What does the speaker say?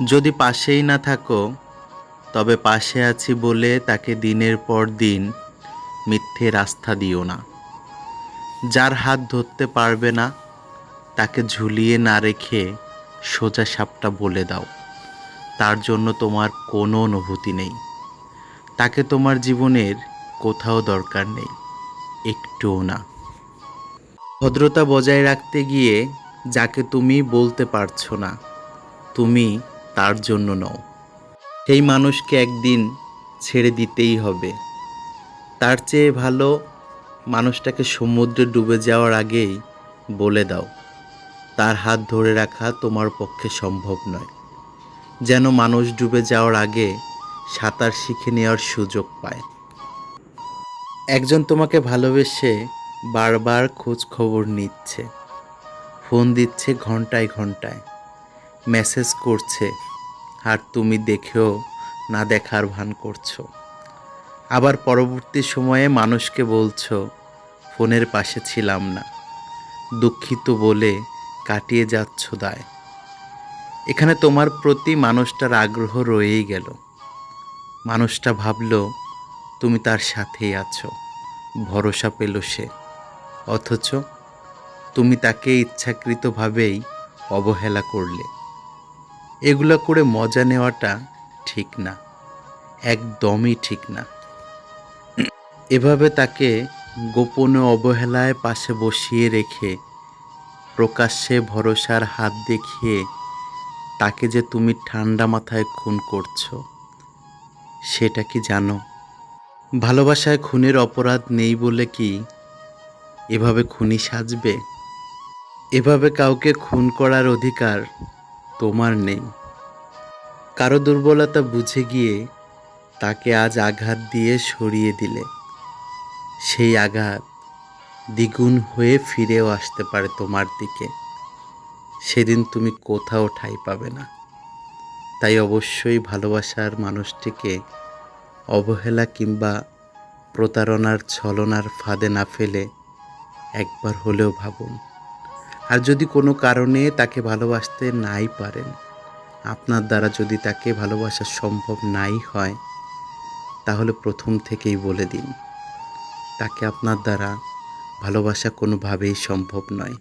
যদি পাশেই না থাকো, তবে পাশে আছি বলে তাকে দিনের পর দিন মিথ্যে রাস্তা দিও না। যার হাত ধরতে পারবে না, তাকে ঝুলিয়ে না রেখে সোজা সাপটা বলে দাও। তার জন্য তোমার কোনো অনুভূতি নেই। তাকে তোমার জীবনের কোথাও দরকার নেই, একটুও না। ভদ্রতা বজায় রাখতে গিয়ে যাকে তুমি বলতে পারছ না, তুমি তার জন্য নও। সেই মানুষকে একদিন ছেড়ে দিতেই হবে। তার চেয়ে ভালো মানুষটাকে সমুদ্রে ডুবে যাওয়ার আগেই বলে দাও, তার হাত ধরে রাখা তোমার পক্ষে সম্ভব নয়। যেন মানুষ ডুবে যাওয়ার আগে সাঁতার শিখে নেওয়ার সুযোগ পায়। একজন তোমাকে ভালোবেসে বারবার খোঁজ খবর নিচ্ছে। ফোন দিচ্ছে ঘন্টায় ঘন্টায়। মেসেজ করছে আর তুমি দেখেও না দেখার ভান করছ। আবার পরবর্তী সময়ে মানুষকে বলছো, ফোনের পাশে ছিলাম না। দুঃখিত বলে কাটিয়ে যাচ্ছ দায়। এখানে তোমার প্রতি মানুষটার আগ্রহ রয়েই গেল। মানুষটা ভাবলো, তুমি তার সাথেই আছো, ভরসা পেল সে। অথচ তুমি তাকে ইচ্ছাকৃতভাবেই অবহেলা করলে। এগুলো করে মজা নেওয়াটা ঠিক না, একদমই ঠিক না। এভাবে তাকে গোপনে অবহেলায় পাশে বসিয়ে রেখে প্রকাশ্যে ভরসার হাত দেখিয়ে তাকে যে তুমি ঠান্ডা মাথায় খুন করছ, সেটা কি জানো? ভালোবাসায় খুনের অপরাধ নেই বলে কি এভাবে খুনি সাজবে? এভাবে কাউকে খুন করার অধিকার তোমার নেই। কারও দুর্বলতা বুঝে গিয়ে তাকে আজ আঘাত দিয়ে সরিয়ে দিলে। সেই আঘাত দ্বিগুণ হয়ে ফিরেও আসতে পারে তোমার দিকে। সেদিন তুমি কোথাও ঠাঁই পাবে না। তাই অবশ্যই ভালোবাসার মানুষটিকে অবহেলা কিংবা প্রতারণার ছলনার ফাঁদে না ফেলে একবার হলেও ভাবুন। আর যদি কোনো কারণে তাকে ভালোবাসতে নাই পারেন, আপনার দ্বারা যদি তাকে ভালোবাসা সম্ভব নাই হয়, তাহলে প্রথম থেকেই বলে দিন, তাকে আপনার দ্বারা ভালোবাসা কোনোভাবেই সম্ভব নয়।